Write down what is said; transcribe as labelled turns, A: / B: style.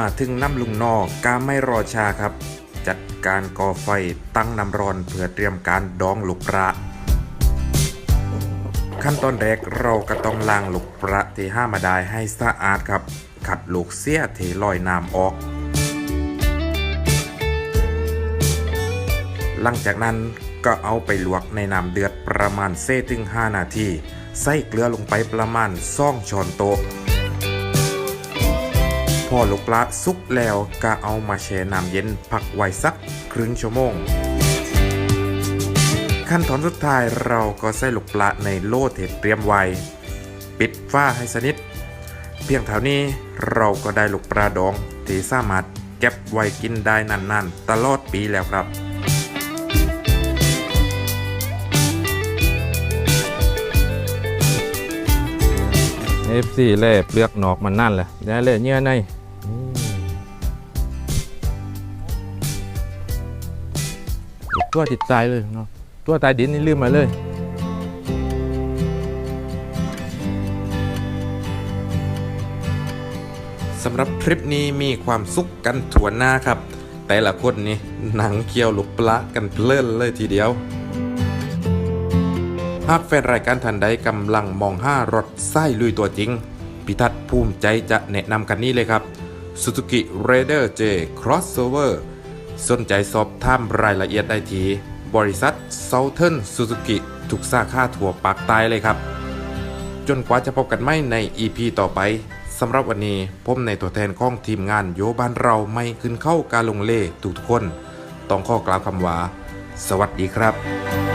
A: มาถึงน้ำลุงนอกกาไม่รอช้าครับ จัดการก่อไฟตั้งน้ำร้อนเพื่อเตรียมการดองลูกปลาขั้นตอนแรกเราก็ต้องล้างลูกปลาที่ห้ามาได้ให้สะอาดครับ ขัดลูกเสียเท่ลอยน้ำออก หลังจากนั้นก็เอาไปลวกในน้ำเดือดประมาณเซถึง 5 นาที ใส่เกลือลงไปประมาณซ่องช้อนโต๊ะ พอลูกปลาสุกแล้วก็เอามาแช่น้ำเย็นพักไว้สักครึ่งชั่วโมง ขั้นตอนสุดท้ายเราก็ใส่ลูกปลาในโล่ที่เตรียมไว้ ปิดฝ้าให้สนิท เพียงเท่านี้เราก็ได้ลูกปลาดองที่สามารถเก็บไว้กินได้นานๆ ตลอดปีแล้วครับ
B: เอฟซีเล่เปลือกหนอกมันนั่นแหละแล้วเล่เนื้อใน ตัวติดตายเลยเนาะตัวตายดินนี่ลืมมาเลย
A: สำหรับทริปนี้มีความสุขกันถั่วหน้าครับ แต่ละคนนี่หนังเคี้ยวลูกปลากันเพลินเลยทีเดียว หากแฟนรายการทันใดกำลังมองห้ารถไส้ลุยตัวจริง พิทัศน์ภูมิใจจะแนะนำกันนี้เลยครับ Suzuki Raider J Crossover สนใจสอบถามรายละเอียดได้ที่บริษัท Southern Suzuki ทุกสาขาทั่วปากใต้เลยครับ จนกว่าจะพบกันไม่ใน EP ต่อไปสำหรับวันนี้ผมในตัวแทนของทีมงานโยบ้านเราไม่ขึ้นเข้าการลงเล่ทุกๆคน ต้องข้อกล่าวคำว่า สวัสดีครับ